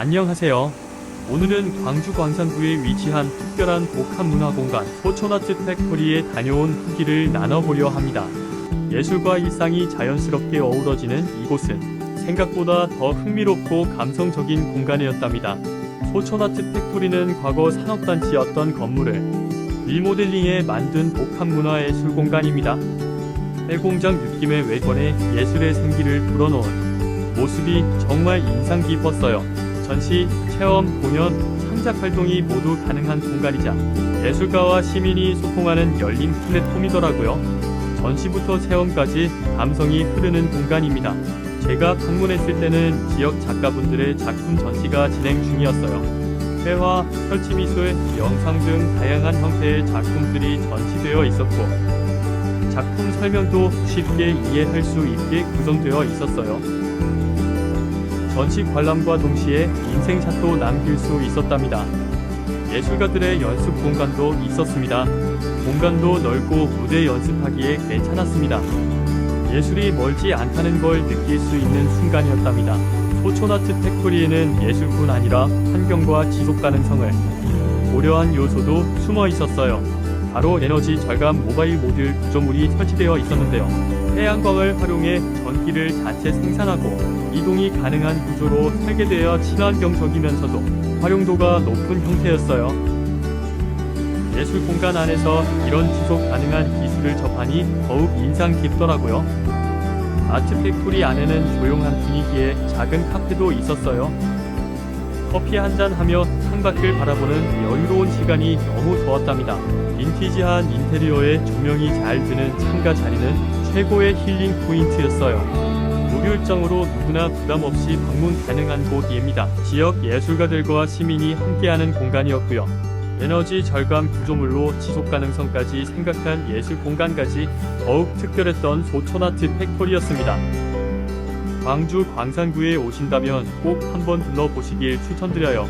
안녕하세요. 오늘은 광주 광산구에 위치한 특별한 복합문화공간 소촌아트 팩토리에 다녀온 후기를 나눠보려 합니다. 예술과 일상이 자연스럽게 어우러지는 이곳은 생각보다 더 흥미롭고 감성적인 공간이었답니다. 소촌아트 팩토리는 과거 산업단지였던 건물을 리모델링해 만든 복합문화예술 공간입니다. 해공장 느낌의 외관에 예술의 생기를 불어넣은 모습이 정말 인상 깊었어요. 전시, 체험, 공연, 창작 활동이 모두 가능한 공간이자 예술가와 시민이 소통하는 열린 플랫폼이더라고요. 전시부터 체험까지 감성이 흐르는 공간입니다. 제가 방문했을 때는 지역 작가분들의 작품 전시가 진행 중이었어요. 회화, 펼치미술, 영상 등 다양한 형태의 작품들이 전시되어 있었고 작품 설명도 쉽게 이해할 수 있게 구성되어 있었어요. 전시 관람과 동시에 인생샷도 남길 수 있었답니다. 예술가들의 연습 공간도 있었습니다. 공간도 넓고 무대 연습하기에 괜찮았습니다. 예술이 멀지 않다는 걸 느낄 수 있는 순간이었답니다. 소촌아트 팩토리에는 예술뿐 아니라 환경과 지속 가능성을 고려한 요소도 숨어 있었어요. 바로 에너지 절감 모바일 모듈 구조물이 설치되어 있었는데요. 태양광을 활용해 전기를 자체 생산하고 이동이 가능한 구조로 설계되어 친환경적이면서도 활용도가 높은 형태였어요. 예술 공간 안에서 이런 지속 가능한 기술을 접하니 더욱 인상 깊더라고요. 아트 팩토리 안에는 조용한 분위기에 작은 카페도 있었어요. 커피 한 잔 하며 창밖을 바라보는 여유로운 시간이 너무 좋았답니다. 빈티지한 인테리어에 조명이 잘 드는 창가 자리는 최고의 힐링 포인트였어요. 무료 입장으로 누구나 부담 없이 방문 가능한 곳입니다. 지역 예술가들과 시민이 함께하는 공간이었고요. 에너지 절감 구조물로 지속 가능성까지 생각한 예술 공간까지 더욱 특별했던 소촌아트 팩토리였습니다. 광주 광산구에 오신다면 꼭 한번 들러보시길 추천드려요.